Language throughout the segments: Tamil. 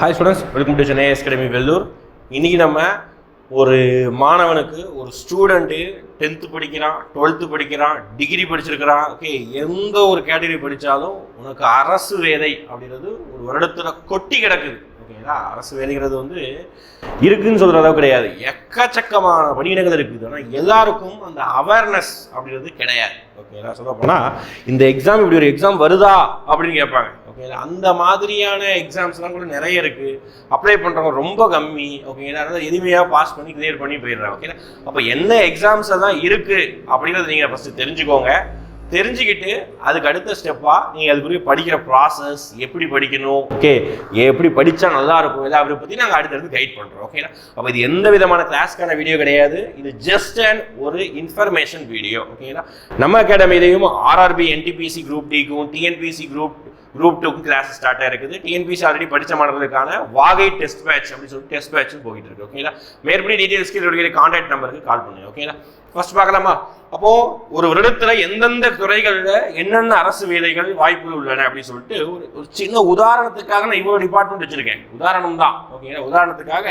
Hi students welcome to Chennai academy Vellore இன்னைக்கு நம்ம ஒரு மாணவனுக்கு ஒரு ஸ்டூடெண்ட்டு டென்த்து படிக்கிறான் டுவெல்த்து படிக்கிறான் டிகிரி படிச்சிருக்கிறான். ஓகே எந்த ஒரு கேட்டகரி படித்தாலும் உனக்கு அரசு வேலை அப்படின்றது ஒரு வருடத்தில் கொட்டி கிடக்குது. ஓகேங்களா? அரசு வேலைங்கிறது வந்து இருக்குன்னு சொல்கிற அளவு கிடையாது. எக்கச்சக்கமான பணியிடங்கள் இருக்குது. ஆனால் எல்லாருக்கும் அந்த அவேர்னஸ் அப்படின்றது கிடையாது. ஓகேங்களா? சொல்ல போனால் இந்த எக்ஸாம் இப்படி ஒரு எக்ஸாம் வருதா அப்படின்னு கேட்பாங்க. ஓகேங்களா? அந்த மாதிரியான எக்ஸாம்ஸ்லாம் கூட நிறைய இருக்குது அப்ளை பண்ணுறவங்க ரொம்ப கம்மி. ஓகேங்களா? அதனால் எளிமையாக பாஸ் பண்ணி கிளியர் பண்ணி போயிடுறாங்க. ஓகேங்களா? அப்போ என்ன எக்ஸாம்ஸ் எல்லாம் இருக்குது அப்படிங்கிறத நீங்கள் ஃபஸ்ட்டு தெரிஞ்சுக்கோங்க. தெரிஞ்சுக்கிட்டு அதுக்கு அடுத்த ஸ்டெப்பாக நீங்கள் அதுக்குரிய படிக்கிற ப்ராசஸ் எப்படி படிக்கணும்? ஓகே எப்படி படித்தா நல்லா இருக்கும்? இதை அவரை பற்றி நாங்கள் அடுத்தடுத்து கைட் பண்ணுறோம் ஓகேங்களா அப்போ இது எந்த விதமான கிளாஸ்க்கான வீடியோ கிடையாது. இது ஜஸ்ட் அண்ட் ஒரு இன்ஃபர்மேஷன் வீடியோ ஓகேங்களா நம்ம அகாடமிலையும் ஆர்ஆர்பி என்டிபிசி குரூப் டிக்கும் டிஎன்பிசி குரூப் குரூப் டூக்கு கிளாஸ் ஸ்டார்ட் ஆயிருக்குது. டிஎன்பிசி ஆல்ரெடி படிச்ச மாணவர்களுக்கான வாகை டெஸ்ட் பேட்ச் அப்படின்னு சொல்லிட்டு டெஸ்ட் பேட்சும் போயிட்டு இருக்கு. ஓகேங்களா மேற்படி டீடைல்ஸ்க்கு என்னுடைய கான்டாக்ட் நம்பருக்கு கால் பண்ணுங்க. ஓகேங்களா ஃபர்ஸ்ட் பார்க்கலாமா? அப்போ ஒரு வருடத்துல எந்தெந்த துறைகளில் என்னென்ன அரசு வேலைகள் வாய்ப்புகள் உள்ளன அப்படின்னு சொல்லிட்டு ஒரு ஒரு சின்ன உதாரணத்துக்காக நான் இவ்வளவு டிபார்ட்மெண்ட் வச்சிருக்கேன். உதாரணம் தான். ஓகேங்களா உதாரணத்துக்காக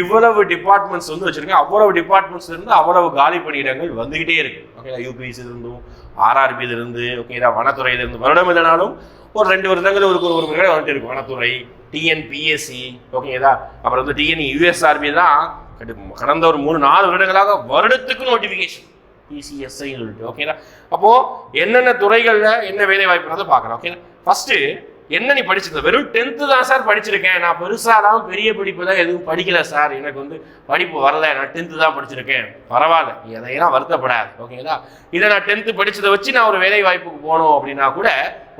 இவ்வளவு டிபார்ட்மெண்ட்ஸ் வந்து வச்சிருக்கேன். அவ்வளவு டிபார்ட்மெண்ட்ஸ் இருந்து அவ்வளவு காலி பணியிடங்கள் வந்துகிட்டே இருக்கு. ஓகேங்களா யூபிஎஸ்சி இருந்தும் ஆர்ஆர்பியிலிருந்து இருந்து ஓகேங்களா வனத்துறையிலிருந்து வருடம் இல்லைனாலும் ஒரு ரெண்டு வருடங்கள் ஒரு ஒரு முறை வந்துட்டு இருக்கும் வனத்துறை டிஎன்பிஎஸ்சி ஓகேங்களா அப்புறம் வந்து டிஎன் யூஎஸ்ஆர்பி தான் கடந்த ஒரு மூணு நாலு வருடங்களாக வருடத்துக்கு நோட்டிஃபிகேஷன் பிசிஎஸ்ஐன்னு சொல்லிட்டு ஓகேங்களா அப்போது என்னென்ன துறைகளில் என்ன வேலை வாய்ப்புன்றதை பார்க்கலாம் ஓகேங்களா ஃபஸ்ட்டு என்ன நீ படிச்சிருந்த? வெறும் டென்த்து தான் சார் படிச்சிருக்கேன். நான் பெருசாலாம் பெரிய படிப்பு தான் எதுவும் படிக்கல சார் எனக்கு வந்து படிப்பு வரல. நான் டென்த்து தான் படிச்சிருக்கேன். பரவாயில்ல. நீ எதையெல்லாம் வருத்தப்படாது. ஓகேங்களா இதை நான் டென்த்து படித்ததை வச்சு நான் ஒரு வேலை வாய்ப்புக்கு போகணும் அப்படின்னா கூட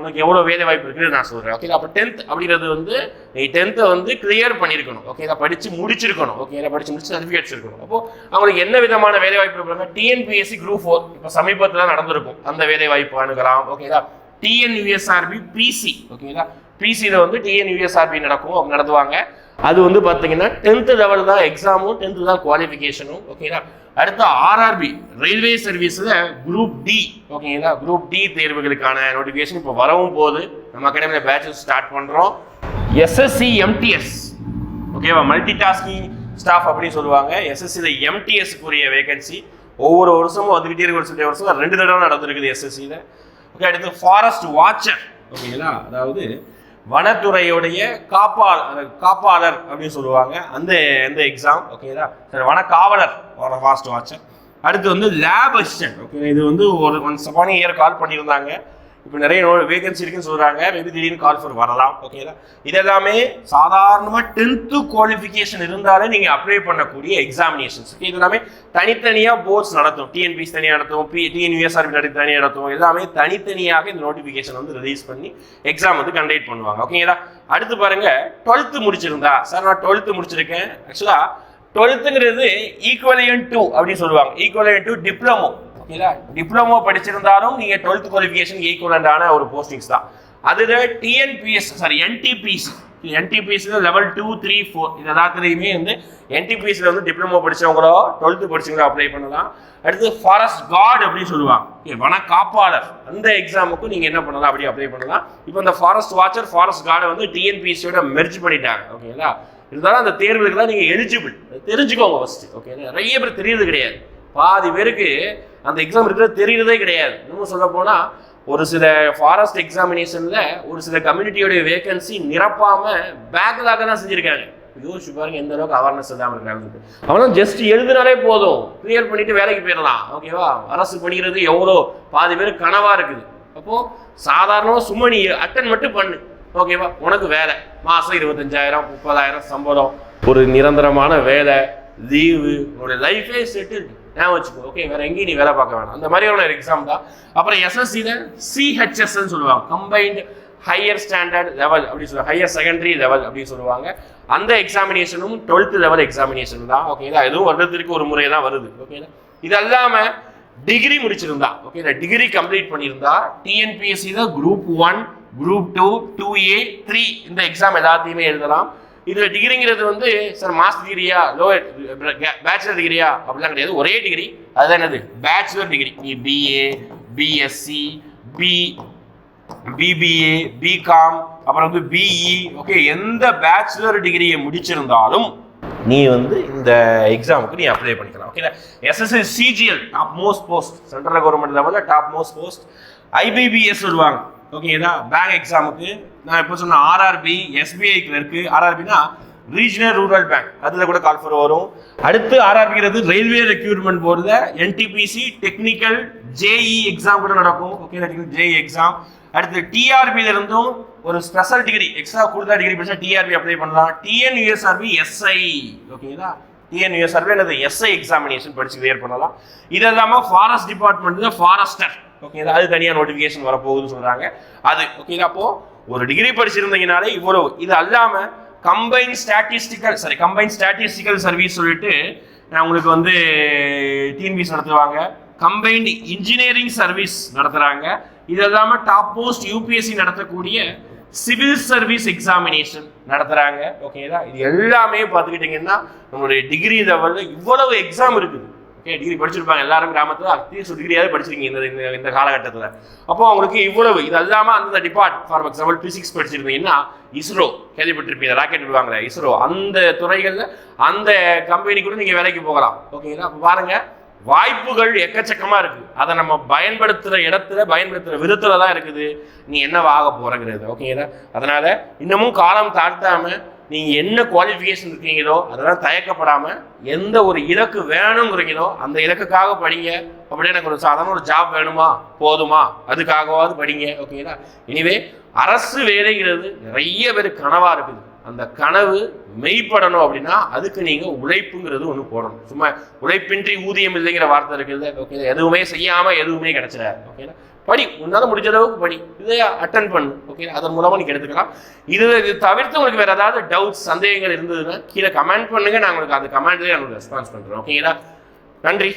உனக்கு எவ்வளோ வேலை வாய்ப்பு இருக்குன்னு நான் சொல்கிறேன் ஓகேங்களா அப்போ டென்த் அப்படிங்கிறது வந்து நீ டென்த்தை வந்து கிளியர் பண்ணியிருக்கணும். ஓகேங்களா படித்து முடிச்சிருக்கணும். ஓகேங்களா படித்து முடிச்சு சர்டிஃபிகேட்ஸ் இருக்கணும் அப்போ அவங்களுக்கு என்ன விதமான வேலை வாய்ப்பு இருப்பாங்க டிஎன்பிஎஸ்சி குரூப் ஃபோர் இப்போ சமீபத்தில் நடந்திருக்கும். அந்த வேலை வாய்ப்பு அணுகலாம். ஓகேங்களா டிஎன்யூஎஸ்ஆர்பி பிசி ஓகேங்களா பிசியில் வந்து டிஎன்யூஎஸ்ஆர்பி நடக்கும் அவங்க நடத்துவாங்க. அது வந்து பார்த்தீங்கன்னா டென்த்து லெவல் தான் எக்ஸாமும் டென்த்து தான் குவாலிஃபிகேஷனும் ஓகேங்களா அடுத்து ஆர்ஆர்பி ரயில்வே சர்வீஸில் குரூப் டி ஓகேங்களா குரூப் டி தேர்வுகளுக்கான நோட்டிஃபிகேஷன் இப்போ வரவும் போகுது. நம்ம அகாடமியில் பேச்சஸ் ஸ்டார்ட் பண்ணுறோம் எஸ்எஸ்சி எம்டிஎஸ் ஓகேவா மல்டி டாஸ்கிங் ஸ்டாஃப் அப்படின்னு சொல்லுவாங்க. எஸ்எஸ்சியில் எம்டிஎஸ்க்குரிய வேகன்சி ஒவ்வொரு வருஷமும் வந்துக்கிட்டே இருக்கிற ஒரு சில வருஷம் ரெண்டு தடவை நடந்திருக்குது எஸ்எஸ்சியில் ஓகே அடுத்து ஃபாரஸ்ட் வாட்சர் ஓகேங்களா அதாவது வனத்துறையுடைய காப்பாளர் காப்பாளர் அப்படின்னு சொல்லுவாங்க. அந்த அந்த எக்ஸாம் ஓகேங்களா சரி வன காவலர் ஃபாரஸ்ட் வாட்சர் அடுத்து வந்து லேப் அசிஸ்டன்ட் ஓகே இது வந்து ஒரு ஒன் சப்பானி இயர் கால் பண்ணியிருந்தாங்க. இப்போ நிறைய வேகன்சி இருக்குன்னு சொல்கிறாங்க மேபி திடீர்னு கால் ஃபார் வரலாம். ஓகேங்களா இது எல்லாமே சாதாரணமாக டென்த்து குவாலிஃபிகேஷன் இருந்தாலே நீங்கள் அப்ளை பண்ணக்கூடிய எக்ஸாமினேஷன்ஸ் ஓகே இது எல்லாமே தனித்தனியாக போர்ட்ஸ் நடத்தும். டிஎன்பிஎஸ் தனியாக நடத்தும். பி டிஎன்யூஎஸ்ஆர்பி நடத்தி தனியாக நடத்தும். எல்லாமே தனித்தனியாக இந்த நோட்டிஃபிகேஷன் வந்து ரிலீஸ் பண்ணி எக்ஸாம் வந்து கண்டக்ட் பண்ணுவாங்க. ஓகேங்களா அடுத்து பாருங்கள் டுவெல்த்து முடிச்சிருந்தா. சார் நான் டுவெல்த்து முடிச்சிருக்கேன். ஆக்சுவலாக டுவெல்த்துங்கிறது ஈக்குவலியன் டூ அப்படின்னு சொல்லுவாங்க. ஈக்குவலியன் டூ டிப்ளமோ ஓகேங்களா டிப்ளமோ படிச்சிருந்தாலும் நீங்கள் டுவெல்த் குவாலிஃபிகேஷன் ஈக்குவலண்டான ஒரு போஸ்டிங்ஸ் தான். அதில் டிஎன்பிஎஸ் சாரி என்டிபிஎஸ் என்டிபிஎஸ்சியில் லெவல் டூ த்ரீ ஃபோர் இது எல்லாத்துலேயுமே வந்து என்டிபிஎஸ்சியில் வந்து டிப்ளமோ படிச்சவங்களோ டுவெல்த்து படிச்சவங்களோ அப்ளை பண்ணலாம். அடுத்து ஃபாரஸ்ட் கார்டு அப்படின்னு சொல்லுவாங்க. Okay, வன காப்பாளர் அந்த எக்ஸாமுக்கும் நீங்கள் என்ன பண்ணலாம்? அப்படி அப்ளை பண்ணலாம். இப்போ இந்த ஃபாரஸ்ட் வாட்சர் ஃபாரஸ்ட் கார்டை வந்து டிஎன்பிஎஸ்சியோட மெர்ஜ் பண்ணிட்டாங்க. ஓகேங்களா இருந்தாலும் அந்த தேர்வுகளுக்கு தான் நீங்கள் எலிஜிபிள் தெரிஞ்சுக்கோங்க ஃபஸ்ட்டு ஓகே நிறைய பேர் தெரியறது கிடையாது. பாதி பேருக்கு அந்த எக்ஸாம் இருக்கிறது தெரியறதே கிடையாது. இன்னும் சொல்ல போனால் ஒரு சில ஃபாரஸ்ட் எக்ஸாமினேஷனில் ஒரு சில கம்யூனிட்டியோடைய வேகன்சி நிரப்பாம பேக்லாக தான் செஞ்சுருக்காங்க. யோசிச்சு பாருங்க எந்த அளவுக்கு அவேர்னஸ் இல்லாமல் இருக்காங்க அவனும் ஜஸ்ட் எழுதினாலே போதும். கிளியர் பண்ணிட்டு வேலைக்கு போயிடலாம். ஓகேவா அரசு பண்ணிக்கிறது எவ்வளோ? பாதி பேர் கனவா இருக்குது. அப்போ சாதாரணமாக சும்மா நீ அட்டன் மட்டும் பண்ணு. ஓகேவா உனக்கு வேலை. மாதம் இருபத்தஞ்சாயிரம் முப்பதாயிரம் சம்பளம். ஒரு நிரந்தரமான வேலை லீவு உன்னோட லைஃபே செட்டில் ஞாபகம் வச்சுக்கோ ஓகே வேற எங்கேயும் நீ வேலை பார்க்க வேணாம். அந்த மாதிரியான ஒரு எக்ஸாம் தான். அப்புறம் எஸ்எஸ்சியில் சிஹெச்எஸ்ன்னு சொல்லுவாங்க. கம்பைன்டு ஹையர் ஸ்டாண்டர்ட் லெவல் அப்படின்னு சொல்லுவாங்க. ஹையர் செகண்டரி லெவல் அப்படின்னு சொல்லுவாங்க. அந்த எக்ஸாமினேஷனும் டுவெல்த் லெவல் எக்ஸாமினேஷன் தான். ஓகேங்களா எதுவும் வருடத்திற்கு ஒரு முறை தான் வருது. ஓகேங்களா இது இல்லாமல் டிகிரி முடிச்சிருந்தா. ஓகே டிகிரி கம்ப்ளீட் பண்ணியிருந்தா டிஎன்பிஎஸ்சி தான் group one group two two A three இந்த எக்ஸாம் எல்லாத்தையுமே எழுதலாம். இதில் டிகிரிங்கிறது வந்து சார் மாஸ்டர் டிகிரியா லோயர் பேச்சுலர் டிகிரியா அப்படிலாம் கிடையாது. ஒரே டிகிரி அதுதான் என்னது? பேச்சுலர் டிகிரி நீ BA BSc B BBA BCom அப்புறம் வந்து பிஇ ஓகே எந்த பேச்சுலர் டிகிரியை முடிச்சிருந்தாலும் நீ வந்து இந்த எக்ஸாமுக்கு நீ அப்ளை பண்ணிக்கலாம். Okay SSC CGL top most post central government லெவலில் டாப் மோஸ்ட் போஸ்ட் ஐபிபிஎஸ் சொல்லுவாங்க. ஓகேதா பேங்க் எக்ஸாமுக்கு நான் இப்போ சொன்ன ஆர்ஆர்பி எஸ்பிஐ கிளர்க்கு ஆர்ஆர்பினா ரீஜனல் ரூரல் பேங்க் அதில் கூட கால் ஃபர் வரும். அடுத்து ஆர்ஆர்பிங்கிறது ரயில்வே ரெக்யூர்மெண்ட் போர்டில் என்டிபிசி டெக்னிக்கல் ஜேஇ எக்ஸாம் கூட நடக்கும். ஓகே ஜேஇ எக்ஸாம் அடுத்து டிஆர்பியிலிருந்தும் ஒரு ஸ்பெஷல் டிகிரி எக்ஸ்ட்ரா கொடுத்த டிகிரி படிச்சா டிஆர்பி அப்ளை பண்ணலாம். டிஎன்யூஎஸ்ஆர்பி எஸ்ஐ ஓகேங்களா டிஎன்யூஎஸ்ஆர்பி அல்லது எஸ்ஐ எக்ஸாமினேஷன் படிச்சு கிளியர் பண்ணலாம். இது இல்லாமல் ஃபாரஸ்ட் டிபார்ட்மெண்ட் ஃபாரஸ்டர் ஓகேங்களா அது தனியாக நோட்டிஃபிகேஷன் வரப்போகுதுன்னு சொல்கிறாங்க அது ஓகேங்களா அப்போது ஒரு டிகிரி படிச்சிருந்தீங்கனாலே இவ்வளவு. இது அல்லாமல் combine statistical sorry combine statistical service சொல்லிட்டு நான் உங்களுக்கு வந்து டிஎன்பிஎஸ் நடத்துவாங்க. கம்பைன்டு இன்ஜினியரிங் சர்வீஸ் நடத்துகிறாங்க இது இல்லாமல் டாப் போஸ்ட் யூபிஎஸ்சி நடத்தக்கூடிய சிவில் சர்வீஸ் எக்ஸாமினேஷன் நடத்துகிறாங்க ஓகேங்களா இது எல்லாமே பார்த்துக்கிட்டிங்கன்னா நம்மளுடைய டிகிரி லெவலில் இவ்வளவு எக்ஸாம் இருக்குது. ஓகே டிகிரி படிச்சிருப்பாங்க. எல்லாரும் கிராமத்தில் அட்லீஸ்ட் டிகிரியாவது படிச்சிருக்கீங்க இந்த இந்த இந்த காலகட்டத்தில். அப்போ அவங்களுக்கு இவ்வளவு இது இல்லாமல் அந்த டிபார்ட் ஃபார் எக்ஸாம்பிள் பிசிக்ஸ் படிச்சிருந்தீங்கன்னா இஸ்ரோ. கேள்விப்பட்டிருப்பீங்க. ராக்கெட் விடுவாங்களே இஸ்ரோ. அந்த துறைகளில் அந்த கம்பெனி கூட நீங்கள் வேலைக்கு போகலாம். ஓகேங்களா அப்போ பாருங்கள் வாய்ப்புகள் எக்கச்சக்கமாக இருக்குது அதை நம்ம பயன்படுத்துகிற இடத்துல பயன்படுத்துகிற விதத்தில் தான் இருக்குது. நீ என்ன ஆக போறங்கிறது. ஓகேங்களா அதனால் இன்னமும் காலம் தாழ்த்தாமல் நீங்கள் என்ன குவாலிஃபிகேஷன் இருக்கீங்களோ அதெல்லாம் தயக்கப்படாமல் எந்த ஒரு இலக்கு வேணுங்கிறீங்களோ அந்த இலக்குக்காக படிங்க. அப்படியே எனக்கு ஒரு சாதாரண ஒரு ஜாப் வேணுமா? போதுமா? அதுக்காகவாவது படிங்க ஓகேங்களா இனிவே அரசு வேலைங்கிறது நிறைய பேர் கனவாக இருக்குது. அந்த கனவு மெய்ப்படணும் அப்படின்னா அதுக்கு நீங்கள் உழைப்புங்கிறது ஒன்று போடணும். சும்மா உழைப்பின்றி ஊதியம் இல்லைங்கிற வார்த்தை இருக்குது ஓகே எதுவுமே செய்யாமல் எதுவுமே கிடைச்சிடாது ஓகேங்களா படி. உன்னால முடிஞ்ச அளவுக்கு படி. இதை அட்டன் பண்ணு. ஓகே அதன் மூலமா நீங்க எடுத்துக்கலாம். இது இது தவிர்த்து உங்களுக்கு வேற ஏதாவது டவுட்ஸ் சந்தேகங்கள் இருந்ததுன்னா கீழே கமெண்ட் பண்ணுங்க. நான் உங்களுக்கு அந்த கமெண்ட்லேயே உங்களுக்கு ரெஸ்பான்ஸ் பண்றேன். ஓகேங்களா நன்றி.